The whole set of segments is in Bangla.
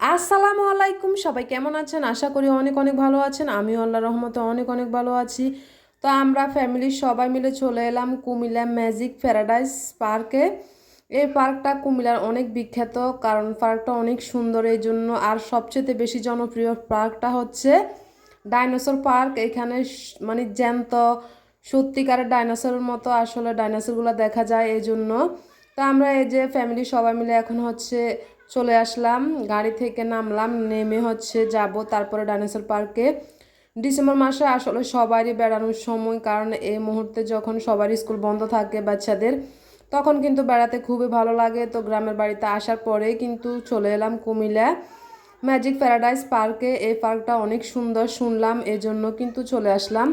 আসসালামু আলাইকুম, সবাই কেমন আছেন? আশা করি অনেক অনেক ভালো আছেন। আমিও আল্লাহ রহমতে অনেক অনেক ভালো আছি। তো আমরা ফ্যামিলির সবাই মিলে চলে এলাম কুমিল্লা ম্যাজিক প্যারাডাইস পার্কে। এই পার্কটা কুমিল্লার অনেক বিখ্যাত, কারণ পার্কটা অনেক সুন্দর এই জন্য। আর সবচেয়ে বেশি জনপ্রিয় পার্কটা হচ্ছে ডাইনোসর পার্ক। এখানে মানে জ্যান্ত, সত্যিকারের ডাইনোসরের মতো আসলে ডাইনোসরগুলো দেখা যায় এই জন্য। তো আমরা এই যে ফ্যামিলি সবাই মিলে এখন হচ্ছে চলে আসলাম। গাড়ি থেকে নামলাম, নেমে হচ্ছে যাব তারপরে ডাইনোসর পার্কে। ডিসেম্বর মাসে আসলে সবারই বেড়ানোর সময়, কারণ এই মুহূর্তে যখন সবারই স্কুল বন্ধ থাকে বাচ্চাদের, তখন কিন্তু বেড়াতে খুবই ভালো লাগে। তো গ্রামের বাড়িতে আসার পরেই কিন্তু চলে এলাম কুমিল্লা ম্যাজিক প্যারাডাইস পার্কে। এই পার্কটা অনেক সুন্দর শুনলাম, এজন্য কিন্তু চলে আসলাম।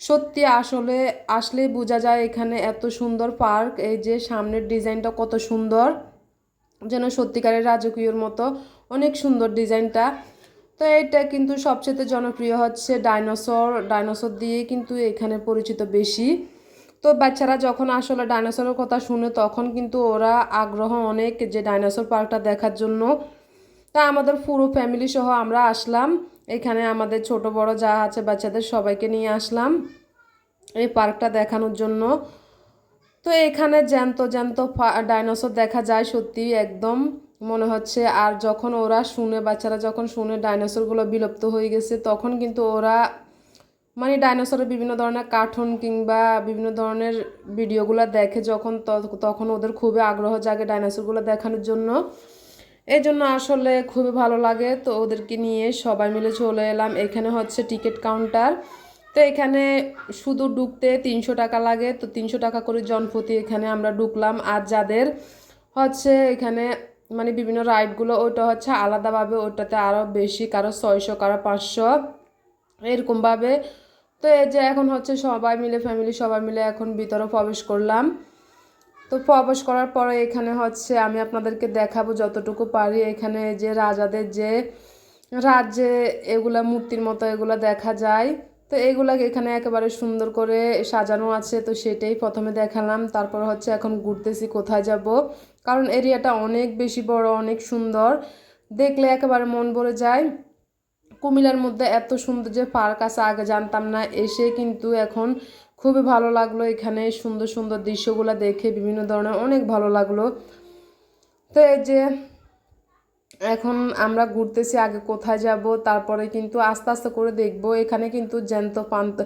সত্যি আসলে আসলেই বোঝা যায় এখানে এত সুন্দর পার্ক। এই যে সামনের ডিজাইনটা কত সুন্দর। যেন সত্যিকারের রাজকীয়র মতো অনেক সুন্দর ডিজাইনটা। তো এটা কিন্তু সবচেয়ে জনপ্রিয় হচ্ছে ডাইনোসর। ডাইনোসর দিয়ে কিন্তু এখানে পরিচিত বেশি। তো বাচ্চারা যখন আসলে ডাইনোসরের কথা শুনে তখন কিন্তু ওরা আগ্রহ অনেক যে ডাইনোসর পার্কটা দেখার জন্য। তা আমাদের পুরো ফ্যামিলি সহ আমরা আসলাম। এখানে আমাদের ছোট বড় যা আছে বাচ্চাদের সবাইকে নিয়ে আসলাম। এই পার্কটা দেখানোর জন্য। তো এখানে জ্যান্ত জ্যান্ত ডাইনোসর দেখা যায় সত্যি একদম। মনে হচ্ছে আর যখন ওরা শুনে, বাচ্চারা যখন শুনে ডাইনোসরগুলো বিলুপ্ত হয়ে গেছে, তখন কিন্তু ওরা মানে ডাইনোসরের বিভিন্ন ধরনের কার্টুন কিংবা বিভিন্ন ধরনের ভিডিওগুলো দেখে যখন তখন ওদের খুবই আগ্রহ জাগে ডাইনোসরগুলো দেখানোর জন্য। এই জন্য আসলে খুবই ভালো লাগে। তো ওদেরকে নিয়ে সবাই মিলে চলে এলাম। এখানে হচ্ছে টিকিট কাউন্টার। তো এখানে শুধু ঢুকতে তিনশো টাকা লাগে, তো তিনশো টাকা করে জনপ্রতি এখানে আমরা ঢুকলাম আর যাদের হচ্ছে এখানে মানে বিভিন্ন রাইডগুলো, ওইটা হচ্ছে আলাদাভাবে ওইটাতে আরও বেশি, কারও ছয়শো, কারও পাঁচশো, এরকমভাবে। তো এই যে এখন হচ্ছে সবাই মিলে ফ্যামিলি সবাই মিলে এখন ভিতরে প্রবেশ করলাম। তো প্রবেশ করার পরে এখানে হচ্ছে আমি আপনাদেরকে দেখাবো যতটুকু পারি, এখানে যে রাজাদের যে রাজ্যে এগুলা মূর্তির মতো এগুলা দেখা যায়। তো এগুলাকে এখানে একেবারে সুন্দর করে সাজানো আছে, তো সেটাই প্রথমে দেখালাম। তারপর হচ্ছে এখন ঘুরতেছি কোথায় যাব, কারণ এরিয়াটা অনেক বেশি বড়, অনেক সুন্দর। দেখলে একেবারে মন ভরে যায়। কুমিল্লার মধ্যে এত সুন্দর যে পার্ক আছে, আগে জানতাম না। এসে কিন্তু এখন খুবই ভালো লাগল এখানে সুন্দর সুন্দর দৃশ্যগুলো দেখে, বিভিন্ন ধরনের অনেক ভালো লাগল। তো এই যে এখন আমরা ঘুরতেছি, আগে কোথায় যাব, তারপরে কিন্তু আস্তে আস্তে করে দেখব। এখানে কিন্তু জ্যান্ত পান্ত,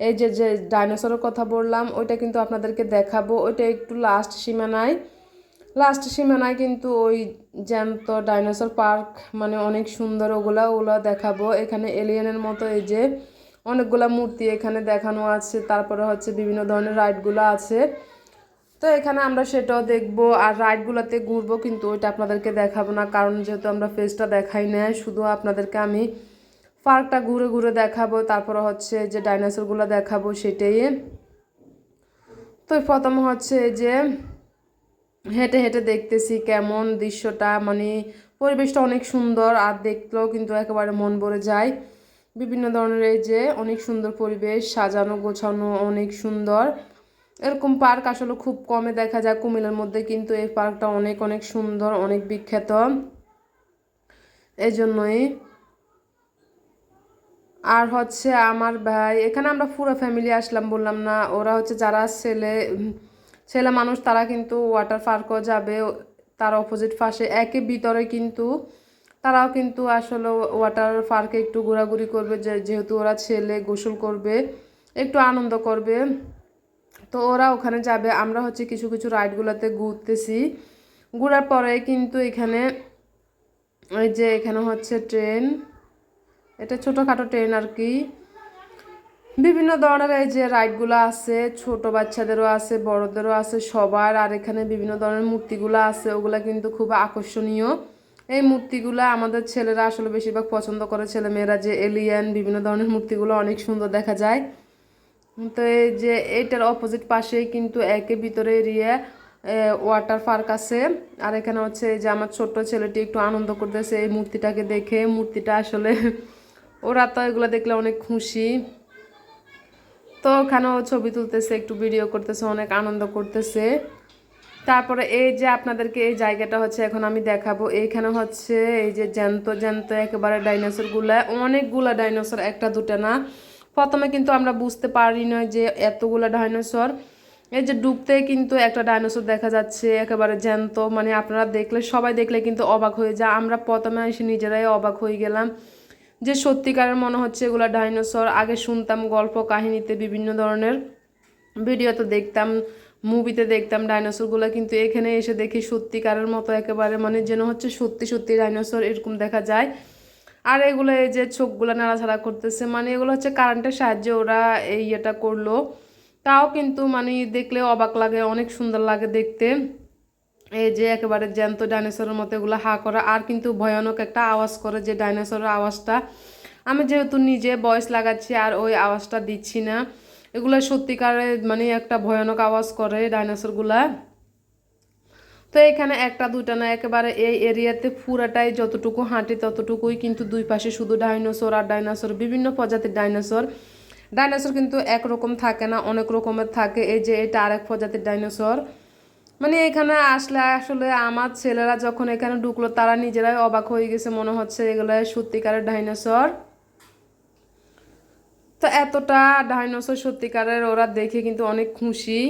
এই যে যে ডাইনোসরের কথা বললাম, ওইটা কিন্তু আপনাদেরকে দেখাবো। ওইটা একটু লাস্ট সীমানায়। লাস্ট সীমানায় কিন্তু ওই জ্যান্ত ডাইনোসর পার্ক মানে অনেক সুন্দর, ওগুলা, ওগুলো দেখাবো। এখানে এলিয়েনের মতো এই যে অনেকগুলা মূর্তি এখানে দেখানো আছে। তারপরে হচ্ছে বিভিন্ন ধরনের রাইডগুলো আছে। তো এখানে আমরা সেটাও দেখব, আর রাইডগুলোতে ঘুরবো কিন্তু ওইটা আপনাদেরকে দেখাবো না, কারণ যেহেতু আমরা ফেসটা দেখাই না শুধু আপনাদেরকে আমি পার্কটা ঘুরে ঘুরে দেখাবো, তারপরে হচ্ছে যে ডাইনোসরগুলো দেখাবো সেটাই। তো প্রথম হচ্ছে যে হেঁটে হেঁটে দেখতেছি কেমন দৃশ্যটা মানে পরিবেশটা অনেক সুন্দর, আর দেখলেও কিন্তু একেবারে মন ভরে যায়। বিভিন্ন ধরনের এই যে অনেক সুন্দর পরিবেশ, সাজানো গোছানো অনেক সুন্দর। এরকম পার্ক আসলে খুব কমে দেখা যায় কুমিল্লার মধ্যে, কিন্তু এই পার্কটা অনেক অনেক সুন্দর, অনেক বিখ্যাত। এই জন্যই আর হচ্ছে আমার ভাই, এখানে আমরা পুরো ফ্যামিলি আসলাম, বললাম না, ওরা হচ্ছে যারা ছেলে ছেলে মানুষ, তারা কিন্তু ওয়াটার পার্কও যাবে, তার অপোজিট পাশে একই ভিতরে কিন্তু, তারাও কিন্তু আসলে ওয়াটার পার্কে একটু ঘোরাঘুরি করবে যেহেতু ওরা ছেলে, গোসল করবে, একটু আনন্দ করবে। তো ওরা ওখানে যাবে। আমরা হচ্ছে কিছু কিছু রাইডগুলোতে ঘুরতেছি। ঘুরার পরে কিন্তু এখানে ওই যে এখানে হচ্ছে ট্রেন এটা ছোটোখাটো ট্রেন আর কি। বিভিন্ন ধরনের এই যে রাইডগুলো আছে, ছোট বাচ্চাদেরও আছে, বড়দেরও আছে, সবার। আর এখানে বিভিন্ন ধরনের মূর্তিগুলো আছে, ওগুলো কিন্তু খুব আকর্ষণীয়। এই মূর্তিগুলো আমাদের ছেলেরা আসলে বেশিরভাগ পছন্দ করে। ছেলেমেয়েরা যে এলিয়ান বিভিন্ন ধরনের মূর্তিগুলো অনেক সুন্দর দেখা যায়। তো এই যে এইটার অপোজিট পাশেই কিন্তু একে ভিতরে এরিয়া ওয়াটার পার্ক আছে। আর এখানে হচ্ছে যে আমার ছোট্ট ছেলেটি একটু আনন্দ করতেছে এই মূর্তিটাকে দেখে। মূর্তিটা আসলে ওরা তো এগুলো দেখলে অনেক খুশি। তো ওখানেও ছবি তুলতেছে, একটু ভিডিও করতেছে, অনেক আনন্দ করতেছে। তারপরে এই যে আপনাদেরকে এই জায়গাটা হচ্ছে এখন আমি দেখাবো। এইখানে হচ্ছে এই যে জ্যান্ত জ্যান্ত একেবারে ডাইনোসরগুলা অনেকগুলা ডাইনোসর একটা দুটা না। প্রথমে কিন্তু আমরা বুঝতে পারি না যে এতগুলা ডাইনোসর, এই যে ডুবতে কিন্তু একটা ডাইনোসর দেখা যাচ্ছে, একেবারে জ্যান্ত মানে আপনারা দেখলে, সবাই দেখলে কিন্তু অবাক হয়ে যায়। আমরা প্রথমে এসে নিজেরাই অবাক হয়ে গেলাম যে সত্যিকারের মনে হচ্ছে এগুলো ডাইনোসর। আগে শুনতাম গল্প কাহিনীতে বিভিন্ন ধরনের, ভিডিওতে দেখতাম, মুভিতে দেখতাম ডাইনোসরগুলো, কিন্তু এখানে এসে দেখি সত্যিকারের মতো একেবারে মানে যেন হচ্ছে সত্যি সত্যি ডাইনোসর এরকম দেখা যায়। আর এগুলো এই যে চোখগুলো নাড়াছাড়া করতেছে মানে এগুলো হচ্ছে কারেন্টের সাহায্যে ওরা এই ইয়েটা করল। তাও কিন্তু মানে দেখলে অবাক লাগে, অনেক সুন্দর লাগে দেখতে। এই যে একেবারে জ্যান্ত ডাইনোসরের মতো এগুলো হা করা, আর কিন্তু ভয়ানক একটা আওয়াজ করে যে ডাইনোসরের আওয়াজটা। আমি যেহেতু নিজে বয়স লাগাচ্ছি আর ওই আওয়াজটা দিচ্ছি না, এগুলো সত্যিকারে মানে একটা ভয়ানক আওয়াজ করে ডাইনোসরগুলা। তো এখানে একটা, দুইটা না, একেবারে এই এরিয়াতে পুরাটাই যতটুকু হাঁটি ততটুকুই কিন্তু দুই পাশে শুধু ডাইনোসর আর ডাইনোসর, বিভিন্ন প্রজাতির ডাইনোসর। ডাইনোসর কিন্তু একরকম থাকে না, অনেক রকমের থাকে। এই যে এটা আরেক প্রজাতির ডাইনোসর। মানে এখানে আসলে আসলে আমার ছেলেরা যখন এখানে ঢুকলো, তারা নিজেরাই অবাক হয়ে গেছে, মনে হচ্ছে এগুলো সত্যিকারের ডাইনোসর। তো এতটা ডাইনোসর সত্যিকারের, ওরা দেখে কিন্তু অনেক খুশি।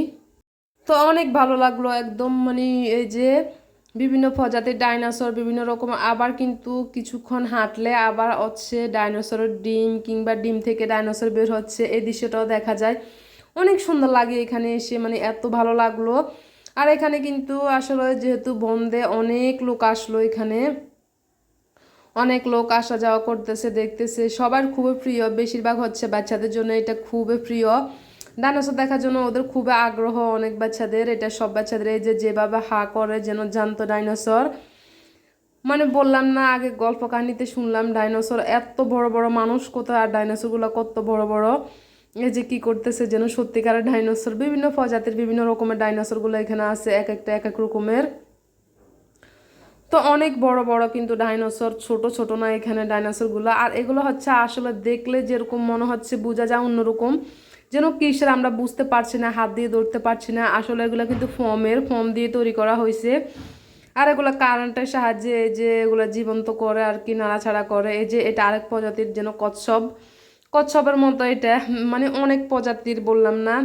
তো অনেক ভালো লাগল একদম মানে এই যে বিভিন্ন প্রজাতির ডাইনোসর বিভিন্ন রকম, আবার কিন্তু কিছুক্ষণ হাঁটলে আবার হচ্ছে ডাইনোসরের ডিম কিংবা ডিম থেকে ডাইনোসর বের হচ্ছে, এই দৃশ্যটাও দেখা যায়। অনেক সুন্দর লাগে এখানে এসে মানে এত ভালো লাগল। আর এখানে কিন্তু আসলে যেহেতু বন্ধে অনেক লোক আসলো এখানে। অনেক লোক আসা যাওয়া করতেছে, দেখতেছে। সবার খুবই প্রিয়, বেশিরভাগ হচ্ছে বাচ্চাদের জন্য এটা খুবই প্রিয়। ডাইনোসর দেখার জন্য ওদের খুবই আগ্রহ অনেক বাচ্চাদের। এটা সব বাচ্চাদের এই যে যেভাবে হা করে যেন জানতো ডাইনোসর। মানে বললাম না, আগে গল্প কাহিনীতে শুনলাম ডাইনোসর এত বড় বড় মানুষ কোথায় আর ডাইনোসরগুলো কত বড় বড়। এই যে কি করতেছে যেন সত্যিকারের ডাইনোসর, বিভিন্ন প্রজাতির বিভিন্ন রকমের ডাইনোসরগুলো এখানে আছে, এক একটা এক এক রকমের। তো অনেক বড় বড় কিন্তু ডাইনোসর, ছোট ছোট না এখানে ডাইনোসরগুলো। আর এগুলো হচ্ছে আসলে দেখলে যেরকম মনে হচ্ছে, বোঝা যায় অন্যরকম। যেন কিসের আমরা বুঝতে পারছি না, হাত দিয়ে ধরতে পারছি না। আসলে এগুলো কিন্তু ফর্মের, ফর্ম দিয়ে তৈরি করা হয়েছে। আর এগুলো কারেন্টের সাহায্যে এই যে এগুলো জীবন্ত করে আর কি নাড়াছাড়া করে। এই যে এটা আরেক প্রজাতির যেন কচ্ছপ। কচ্ছপের মতো এটা মানে অনেক প্রজাতির বললাম না।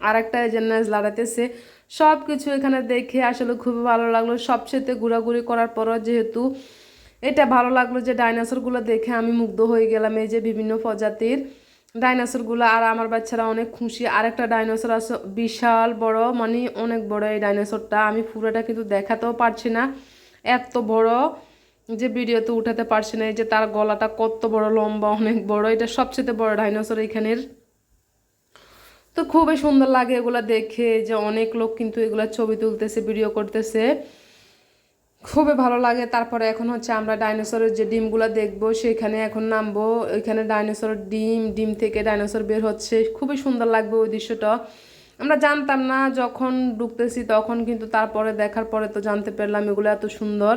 আর একটা নাচ লাগাতেছে সব কিছু এখানে দেখে আসলে খুবই ভালো লাগল। সবচেয়ে ঘোরাঘুরি করার পরও যেহেতু এটা ভালো লাগল যে ডাইনোসরগুলো দেখে আমি মুগ্ধ হয়ে গেলাম এই যে বিভিন্ন প্রজাতির। ডাইনোসরগুলো আর আমার বাচ্চারা অনেক খুশি। আরেকটা ডাইনোসর আছে, বিশাল বড় মানে অনেক বড় এই ডাইনোসরটা আমি পুরোটা কিন্তু দেখাতেও পারছি না। এত বড় যে ভিডিওতে উঠাতে পারছি না, এই যে তার গলাটা কত বড়, লম্বা, অনেক বড়। এটা সবচেয়ে বড় ডাইনোসর এখানের। তো খুবই সুন্দর লাগে এগুলা দেখে, যে অনেক লোক কিন্তু এগুলা ছবি তুলতেছে ভিডিও করতেছে। খুবই ভালো লাগে। তারপরে এখন হচ্ছে আমরা ডাইনোসরের যে ডিমগুলো দেখব, সেখানে এখন নামবো। ওইখানে ডাইনোসরের ডিম ডিম থেকে ডাইনোসর বের হচ্ছে। খুবই সুন্দর লাগবে ওই দৃশ্যটা। আমরা জানতাম না, যখন ঢুকতেছি তখন কিন্তু তারপরে দেখার পরে তো জানতে পারলাম এগুলো এত সুন্দর।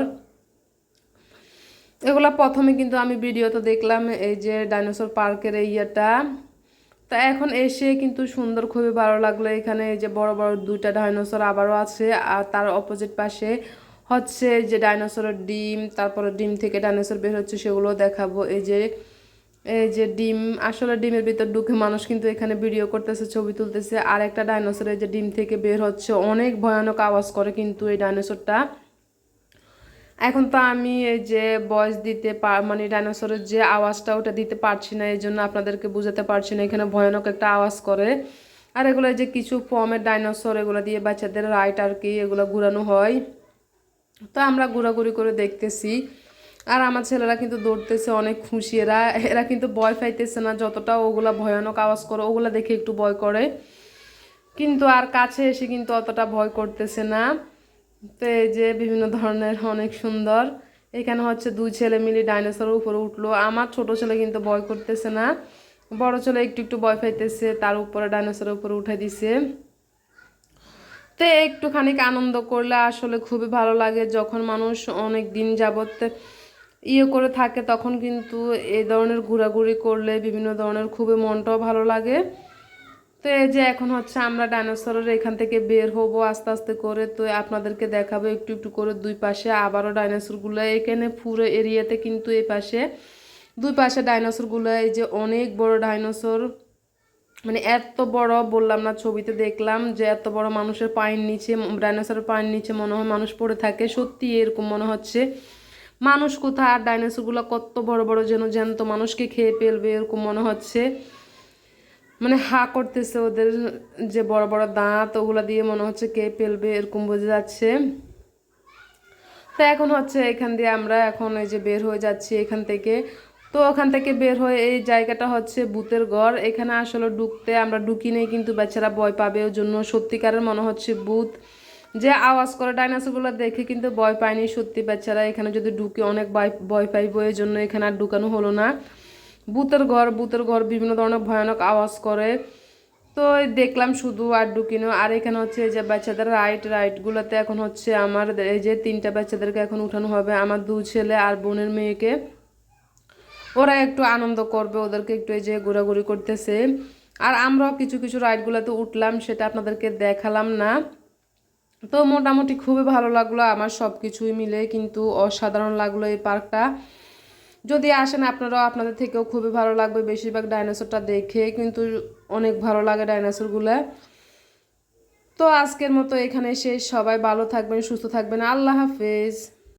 এগুলো প্রথমে কিন্তু আমি ভিডিওতে দেখলাম এই যে ডাইনোসর পার্কের এই ইয়েটা। তা এখন এসে কিন্তু সুন্দর, খুবই ভালো লাগল। এখানে এই যে বড় বড় দুইটা ডাইনোসর আবারও আছে, আর তার অপোজিট পাশে হচ্ছে যে ডাইনোসরের ডিম, তারপরে ডিম থেকে ডাইনোসর বের হচ্ছে সেগুলো দেখাবো। এই যে এই যে ডিম, আসলে ডিমের ভিতর ঢুকে মানুষ কিন্তু এখানে ভিডিও করতেছে, ছবি তুলতেছে। আর একটা ডাইনোসরের যে ডিম থেকে বের হচ্ছে, অনেক ভয়ানক আওয়াজ করে কিন্তু এই ডাইনোসরটা। এখন তো আমি এই যে বয়স দিতে পার মানে ডাইনোসরের যে আওয়াজটা, ওটা দিতে পারছি না, এই জন্য আপনাদেরকে বুঝাতে পারছি না, এখানে ভয়ানক একটা আওয়াজ করে। আর এগুলো যে কিছু ফর্মের ডাইনোসর, এগুলো দিয়ে বাচ্চাদের রাইট আর কি, এগুলো ঘুরানো হয়। তো আমরা ঘোরাঘুরি করে দেখতেছি। আর আমার ছেলেরা কিন্তু দৌড়তেছে, অনেক খুশি এরা। এরা কিন্তু ভয় পাইতেছে না, যতটা ওগুলা ভয়ানক আওয়াজ করে, ওগুলা দেখে একটু ভয় করে। কিন্তু আর কাছে এসে কিন্তু অতটা ভয় করতেছে না। তো এই যে বিভিন্ন ধরনের অনেক সুন্দর। এখানে হচ্ছে দুই ছেলে মিলে ডাইনোসরের উপরে উঠল। আমার ছোট ছেলে কিন্তু ভয় করতেছে না। বড় ছেলে একটু একটু ভয় পাইতেছে, তার উপরে ডাইনোসরের উপরে উঠে দিছে। তো একটুখানি আনন্দ করলে আসলে খুবই ভালো লাগে। যখন মানুষ অনেক দিন যাবত ইয়ে করে থাকে, তখন কিন্তু এই ধরনের ঘোরাঘুরি করলে বিভিন্ন ধরনের খুবই মনটাও ভালো লাগে। তো এই যে এখন হচ্ছে আমরা ডাইনোসরের এখান থেকে বের হব আস্তে আস্তে করে, তো আপনাদেরকে দেখাবো একটু একটু করে দুই পাশে আবারও ডাইনোসরগুলো। এখানে পুরো এরিয়াতে কিন্তু এই পাশে, দুই পাশে ডাইনোসরগুলো, এই যে অনেক বড় ডাইনোসর মানে এত বড় বললাম না, ছবিতে দেখলাম যে এত বড় মানুষের পায়ের নিচে, ডাইনোসরের পায়ের নিচে মনে হয় মানুষ পড়ে থাকে। সত্যি এরকম মনে হচ্ছে। মানুষ কোথায় আর ডাইনোসরগুলো কত বড় বড় যেন জ্যান্ত মানুষকে খেয়ে ফেলবে এরকম মনে হচ্ছে। মানে হা করতেছে ওদের যে বড় বড় দাঁত, ওগুলো দিয়ে মনে হচ্ছে কে ফেলবে এরকম বোঝা যাচ্ছে। তো এখন হচ্ছে এখান দিয়ে আমরা এখন এই যে বের হয়ে যাচ্ছি এখান থেকে। তো ওখান থেকে বের হয়ে এই জায়গাটা হচ্ছে ভূতের ঘর এখানে আসলে ঢুকতে আমরা ঢুকি নেই, কিন্তু বাচ্চারা ভয় পাবে। ওর জন্য সত্যিকারের মনে হচ্ছে ভূত। যে আওয়াজ করে ডাইনাসরগুলো দেখে কিন্তু ভয় পায়নি সত্যি বাচ্চারা এখানে যদি ঢুকে অনেক ভয় পাইব, এই জন্য এখানে আর ঢুকানো হলো না। ভূতের ঘর ভূতের ঘর বিভিন্ন ধরনের ভয়ানক আওয়াজ করে। তো দেখলাম শুধু আর ঢুকিনো আর এখানে হচ্ছে যে বাচ্চাদের রাইট, রাইটগুলোতে এখন হচ্ছে আমার এই যে তিনটা বাচ্চাদেরকে এখন উঠানো হবে। আমার দু ছেলে আর বোনের মেয়েকে। ওরা একটু আনন্দ করবে, ওদেরকে একটু এই যে ঘোরাঘুরি করতেছে। আর আমরাও কিছু কিছু রাইডগুলোতে উঠলাম, সেটা আপনাদেরকে দেখালাম না। তো মোটামুটি খুবই ভালো লাগল আমার সব কিছুই মিলে, কিন্তু অসাধারণ লাগল এই পার্কটা। যদি আসেন আপনারাও, আপনাদের থেকেও খুবই ভালো লাগবে বেশিরভাগ ডাইনোসরটা দেখে, কিন্তু অনেক ভালো লাগে ডাইনোসরগুলো। তো আজকের মতো এখানে শেষ, সবাই ভালো থাকবেন, সুস্থ থাকবেন, আল্লাহ হাফেজ।